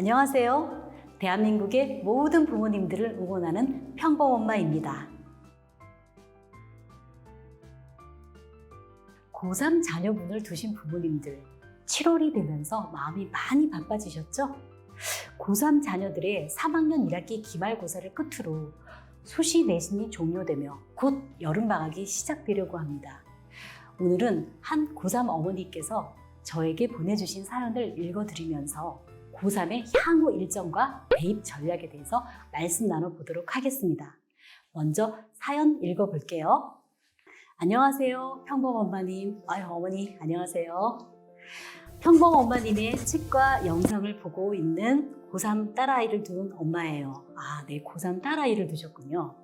안녕하세요. 대한민국의 모든 부모님들을 응원하는 평범 엄마입니다. 고3 자녀분을 두신 부모님들, 7월이 되면서 마음이 많이 바빠지셨죠? 고3 자녀들의 3학년 1학기 기말고사를 끝으로 수시 내신이 종료되며 곧 여름방학이 시작되려고 합니다. 오늘은 한 고3 어머니께서 저에게 보내주신 사연을 읽어드리면서 고3의 향후 일정과 대입 전략에 대해서 말씀 나눠보도록 하겠습니다. 먼저 사연 읽어볼게요. 안녕하세요. 평범 엄마님. 아유, 어머니, 안녕하세요. 평범 엄마님의 책과 영상을 보고 있는 고3 딸아이를 둔 엄마예요. 아, 네, 고3 딸아이를 두셨군요.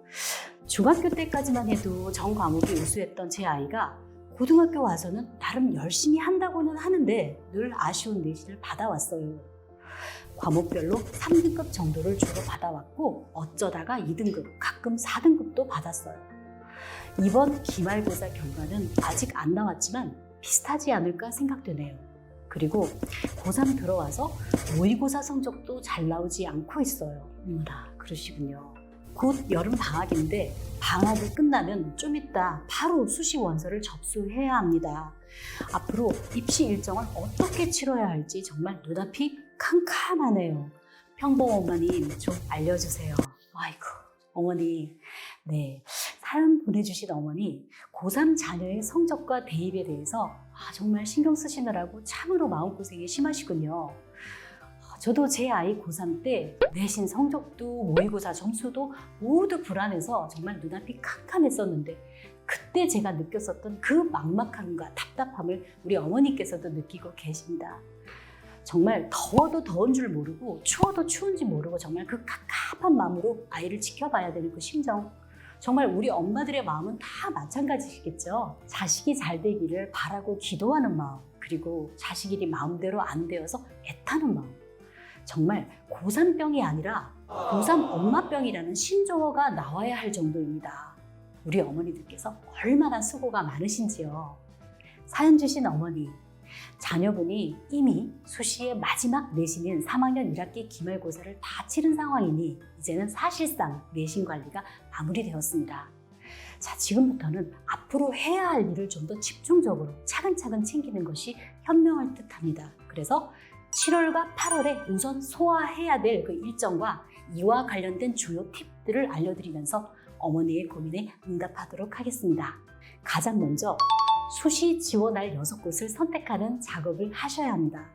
중학교 때까지만 해도 전 과목이 우수했던 제 아이가 고등학교 와서는 나름 열심히 한다고는 하는데 늘 아쉬운 내신을 받아왔어요. 과목별로 3등급 정도를 주로 받아왔고 어쩌다가 2등급, 가끔 4등급도 받았어요. 이번 기말고사 결과는 아직 안 나왔지만 비슷하지 않을까 생각되네요. 그리고 고3 들어와서 모의고사 성적도 잘 나오지 않고 있어요. 어머나, 그러시군요. 곧 여름 방학인데 방학이 끝나면 좀 이따 바로 수시 원서를 접수해야 합니다. 앞으로 입시 일정을 어떻게 치러야 할지 정말 눈앞이 캄캄하네요. 평범 어머님 좀 알려주세요. 아이고 어머니 네 사연 보내주신 어머니 고3 자녀의 성적과 대입에 대해서 아, 정말 신경 쓰시느라고 참으로 마음고생이 심하시군요. 저도 제 아이 고3 때 내신 성적도 모의고사 점수도 모두 불안해서 정말 눈앞이 캄캄했었는데 그때 제가 느꼈었던 그 막막함과 답답함을 우리 어머니께서도 느끼고 계십니다. 정말 더워도 더운 줄 모르고 추워도 추운지 모르고 정말 그 갑갑한 마음으로 아이를 지켜봐야 되는 그 심정. 정말 우리 엄마들의 마음은 다 마찬가지시겠죠. 자식이 잘 되기를 바라고 기도하는 마음, 그리고 자식 일이 마음대로 안 되어서 애타는 마음. 정말 고3병이 아니라 고3 엄마병이라는 신조어가 나와야 할 정도입니다. 우리 어머니들께서 얼마나 수고가 많으신지요. 사연 주신 어머니, 자녀분이 이미 수시의 마지막 내신인 3학년 1학기 기말고사를 다 치른 상황이니 이제는 사실상 내신 관리가 마무리되었습니다. 자, 지금부터는 앞으로 해야 할 일을 좀 더 집중적으로 차근차근 챙기는 것이 현명할 듯 합니다. 그래서 7월과 8월에 우선 소화해야 될 그 일정과 이와 관련된 주요 팁들을 알려드리면서 어머니의 고민에 응답하도록 하겠습니다. 가장 먼저 수시 지원할 6곳을 선택하는 작업을 하셔야 합니다.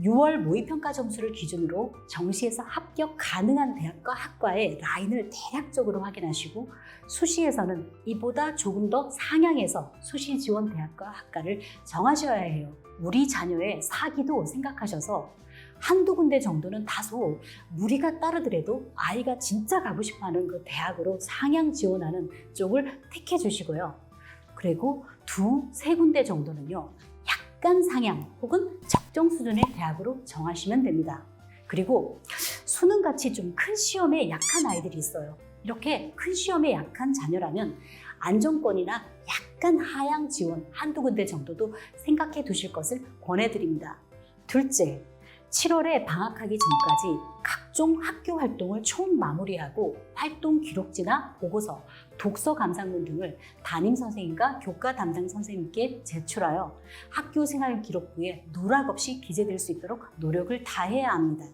6월 모의평가 점수를 기준으로 정시에서 합격 가능한 대학과 학과의 라인을 대략적으로 확인하시고 수시에서는 이보다 조금 더 상향해서 수시 지원 대학과 학과를 정하셔야 해요. 우리 자녀의 사기도 생각하셔서 한두 군데 정도는 다소 무리가 따르더라도 아이가 진짜 가고 싶어 하는 그 대학으로 상향 지원하는 쪽을 택해 주시고요. 그리고 두, 세 군데 정도는요, 약간 상향 혹은 적정 수준의 대학으로 정하시면 됩니다. 그리고 수능 같이 좀 큰 시험에 약한 아이들이 있어요. 이렇게 큰 시험에 약한 자녀라면 안정권이나 약간 하향 지원 한두 군데 정도도 생각해 두실 것을 권해드립니다. 둘째, 7월에 방학하기 전까지 각종 학교 활동을 총 마무리하고 활동 기록지나 보고서, 독서 감상문 등을 담임 선생님과 교과 담당 선생님께 제출하여 학교 생활 기록부에 누락 없이 기재될 수 있도록 노력을 다해야 합니다.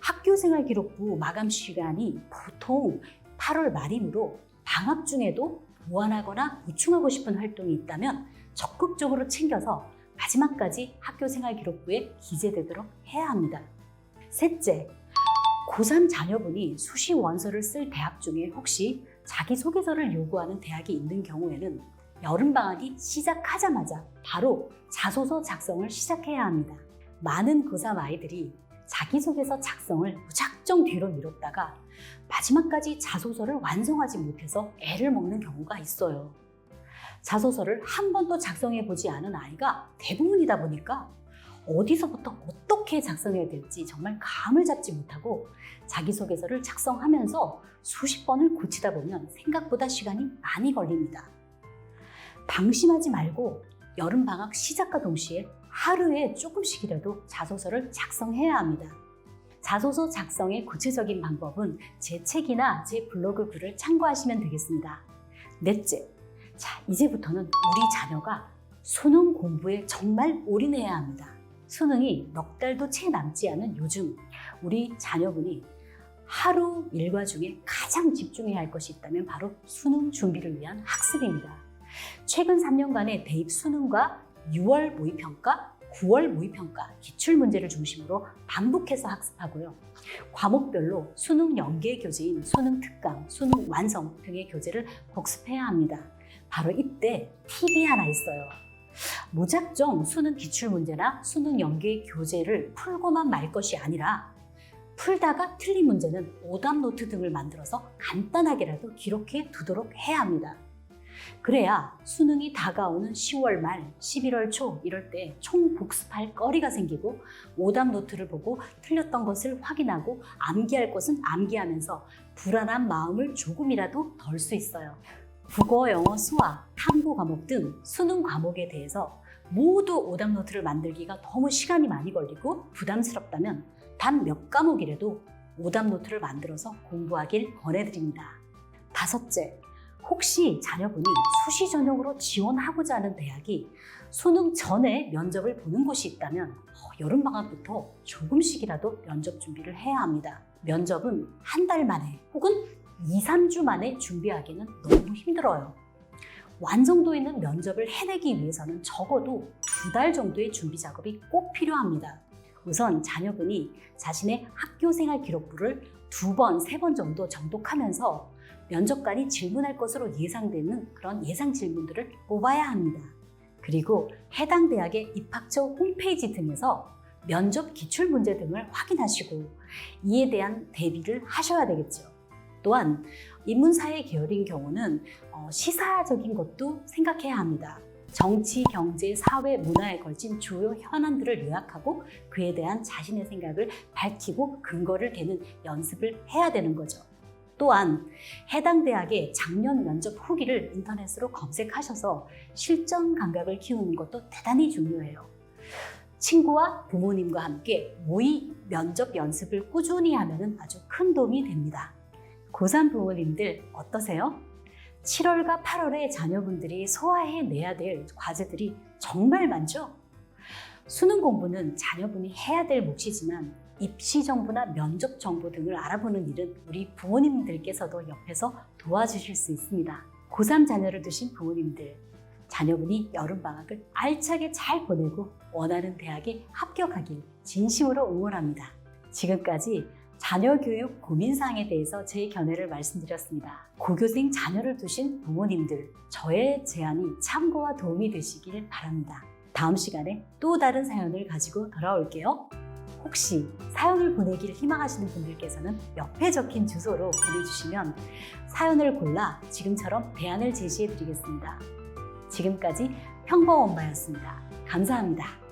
학교 생활 기록부 마감 시간이 보통 8월 말이므로 방학 중에도 보완하거나 보충하고 싶은 활동이 있다면 적극적으로 챙겨서 마지막까지 학교 생활 기록부에 기재되도록 해야 합니다. 셋째, 고3 자녀분이 수시 원서를 쓸 대학 중에 혹시 자기소개서를 요구하는 대학이 있는 경우에는 여름방학이 시작하자마자 바로 자소서 작성을 시작해야 합니다. 많은 고3 아이들이 자기소개서 작성을 무작정 뒤로 미뤘다가 마지막까지 자소서를 완성하지 못해서 애를 먹는 경우가 있어요. 자소서를 한 번도 작성해 보지 않은 아이가 대부분이다 보니까 어디서부터 어떻게 작성해야 될지 정말 감을 잡지 못하고 자기소개서를 작성하면서 수십 번을 고치다 보면 생각보다 시간이 많이 걸립니다. 방심하지 말고 여름방학 시작과 동시에 하루에 조금씩이라도 자소서를 작성해야 합니다. 자소서 작성의 구체적인 방법은 제 책이나 제 블로그 글을 참고하시면 되겠습니다. 넷째, 자, 이제부터는 우리 자녀가 수능 공부에 정말 올인해야 합니다. 수능이 넉 달도 채 남지 않은 요즘 우리 자녀분이 하루 일과 중에 가장 집중해야 할 것이 있다면 바로 수능 준비를 위한 학습입니다. 최근 3년간의 대입 수능과 6월 모의평가, 9월 모의평가, 기출문제를 중심으로 반복해서 학습하고요. 과목별로 수능 연계 교재인 수능 특강, 수능 완성 등의 교재를 복습해야 합니다. 바로 이때 팁이 하나 있어요. 무작정 수능 기출 문제나 수능 연계 교재를 풀고만 말 것이 아니라 풀다가 틀린 문제는 오답 노트 등을 만들어서 간단하게라도 기록해 두도록 해야 합니다. 그래야 수능이 다가오는 10월 말, 11월 초 이럴 때 총 복습할 거리가 생기고 오답 노트를 보고 틀렸던 것을 확인하고 암기할 것은 암기하면서 불안한 마음을 조금이라도 덜 수 있어요. 국어, 영어, 수학, 탐구 과목 등 수능 과목에 대해서 모두 오답 노트를 만들기가 너무 시간이 많이 걸리고 부담스럽다면 단 몇 과목이라도 오답 노트를 만들어서 공부하길 권해드립니다. 다섯째, 혹시 자녀분이 수시 전형으로 지원하고자 하는 대학이 수능 전에 면접을 보는 곳이 있다면 어, 여름방학부터 조금씩이라도 면접 준비를 해야 합니다. 면접은 한 달 만에 혹은 2, 3주 만에 준비하기는 너무 힘들어요. 완성도 있는 면접을 해내기 위해서는 적어도 두 달 정도의 준비 작업이 꼭 필요합니다. 우선 자녀분이 자신의 학교 생활 기록부를 두 번, 세 번 정도 정독하면서 면접관이 질문할 것으로 예상되는 그런 예상 질문들을 뽑아야 합니다. 그리고 해당 대학의 입학처 홈페이지 등에서 면접 기출 문제 등을 확인하시고 이에 대한 대비를 하셔야 되겠죠. 또한 인문사회 계열인 경우는 어, 시사적인 것도 생각해야 합니다. 정치, 경제, 사회, 문화에 걸친 주요 현안들을 요약하고 그에 대한 자신의 생각을 밝히고 근거를 대는 연습을 해야 되는 거죠. 또한 해당 대학의 작년 면접 후기를 인터넷으로 검색하셔서 실전 감각을 키우는 것도 대단히 중요해요. 친구와 부모님과 함께 모의 면접 연습을 꾸준히 하면 아주 큰 도움이 됩니다. 고3 부모님들 어떠세요? 7월과 8월에 자녀분들이 소화해내야 될 과제들이 정말 많죠? 수능 공부는 자녀분이 해야 될 몫이지만 입시 정보나 면접 정보 등을 알아보는 일은 우리 부모님들께서도 옆에서 도와주실 수 있습니다. 고3 자녀를 두신 부모님들, 자녀분이 여름방학을 알차게 잘 보내고 원하는 대학에 합격하길 진심으로 응원합니다. 지금까지 자녀 교육 고민사항에 대해서 제 견해를 말씀드렸습니다. 고교생 자녀를 두신 부모님들, 저의 제안이 참고와 도움이 되시길 바랍니다. 다음 시간에 또 다른 사연을 가지고 돌아올게요. 혹시 사연을 보내기를 희망하시는 분들께서는 옆에 적힌 주소로 보내주시면 사연을 골라 지금처럼 대안을 제시해 드리겠습니다. 지금까지 평범 엄마였습니다. 감사합니다.